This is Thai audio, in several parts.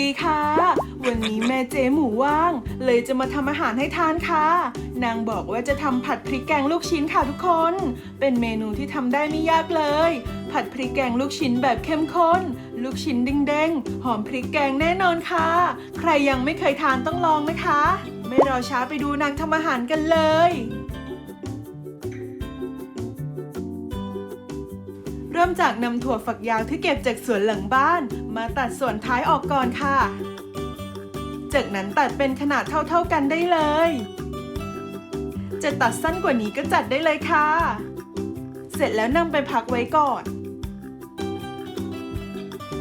ดีค่ะ วันนี้แม่เจหมูว่าง เลยจะมาทำอาหารให้ทานค่ะ นางบอกว่าจะทำผัดพริกแกงลูกชิ้นค่ะทุกคน เป็นเมนูที่ทำได้ไม่ยากเลย ผัดพริกแกงลูกชิ้นแบบเข้มข้น ลูกชิ้นเด้งๆ หอมพริกแกงแน่นอนค่ะ ใครยังไม่เคยทานต้องลองนะคะ ไม่รอช้าไปดูนางทำอาหารกันเลย ริ่มจากนำถั่วฝักยาวที่เก็บจากสวนหลังบ้าน มาตัดส่วนท้ายออกก่อนค่ะ จากนั้นตัดเป็นขนาดเท่าๆกันได้เลย จะตัดสั้นกว่านี้ก็จัดได้เลยค่ะ เสร็จแล้วนำไปพักไว้ก่อน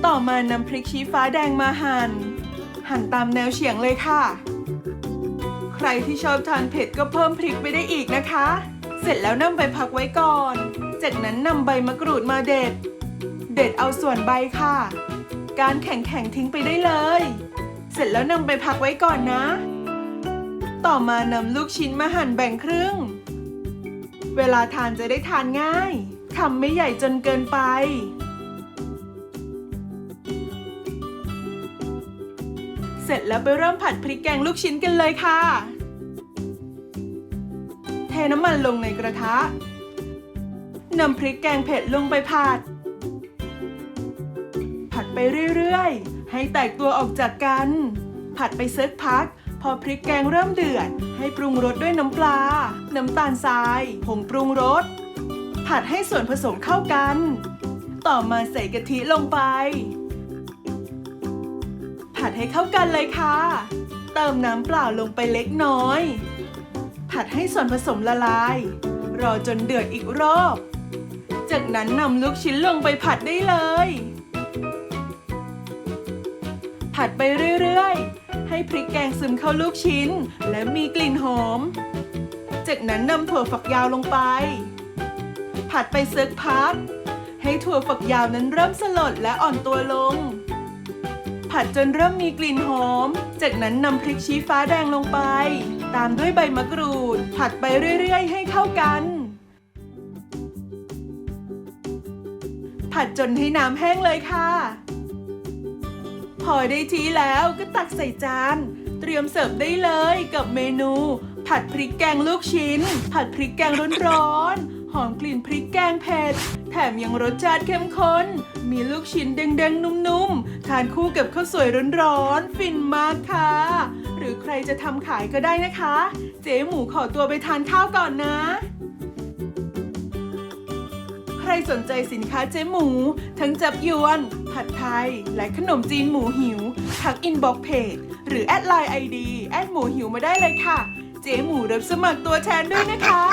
ต่อมานำพริกชี้ฟ้าแดงมาหัน่น หั่นตามแนวเฉียงเลยค่ะ ใครที่ชอบทานเผ็ดก็เพิ่มพริกไปได้อีกนะคะ เสร็จแล้วนำไปพักไว้ก่อน จากนั้นนำใบมะกรูดมาเด็ด เด็ดเอาส่วนใบค่ะ การแข็งๆทิ้งไปได้เลย เสร็จแล้วนำไปพักไว้ก่อนนะ ต่อมานำลูกชิ้นมาหั่นแบ่งครึ่ง เวลาทานจะได้ทานง่ายคำไม่ใหญ่จนเกินไปเสร็จแล้วไปเริ่มผัดพริกแกงลูกชิ้นกันเลยค่ะ เทน้ำมันลงในกระทะ นำพริกแกงเผ็ดลงไปผัด ผัดไปเรื่อยๆ ให้แตกตัวออกจากกัน ผัดไปสักพัก พอพริกแกงเริ่มเดือด ให้ปรุงรสด้วยน้ำปลา น้ำตาลทรายผงปรุงรส ผัดให้ส่วนผสมเข้ากัน ต่อมาใส่กะทิลงไป ผัดให้เข้ากันเลยค่ะ เติมน้ำเปล่าลงไปเล็กน้อย ผัดให้ส่วนผสมละลายรอจนเดือดอีกรอบ จากนั้นนำลูกชิ้นลงไปผัดได้เลย ผัดไปเรื่อยๆ ให้พริกแกงซึมเข้าลูกชิ้น และมีกลิ่นหอม จากนั้นนำถั่วฝักยาวลงไป ผัดไปสักพัก ให้ถั่วฝักยาวนั้นเริ่มสลดและอ่อนตัวลง ผัดจนเริ่มมีกลิ่นหอม จากนั้นนำพริกชี้ฟ้าแดงลงไป ตามด้วยใบมะกรูด ผัดไปเรื่อยๆ ให้เข้ากัน ผัดจนให้น้ำแห้งเลยค่ะ พอได้ทีแล้วก็ตักใส่จาน เตรียมเสิร์ฟได้เลยกับเมนู ผัดพริกแกงลูกชิ้น ผัดพริกแกงร้อนๆหอมกลิ่นพริกแกงเผ็ดแถมยังรสชาติเข้มข้น มีลูกชิ้นแดงๆ นุ่มๆ ทานคู่กับข้าวสวยร้อนๆ ฟินมากค่ะ หรือใครจะทำขายก็ได้นะคะ เจ๊หมูขอตัวไปทานข้าวก่อนนะ ใครสนใจสินค้าเจ๊หมู ทั้งจับยวน ผัดไทย และขนมจีนหมูหิว ทักอินบ็อกเพจหรือแอดไลน์ไอดีแอดหมูหิวมาได้เลยค่ะ เจ๊หมูรับสมัครตัวแทนด้วยนะคะ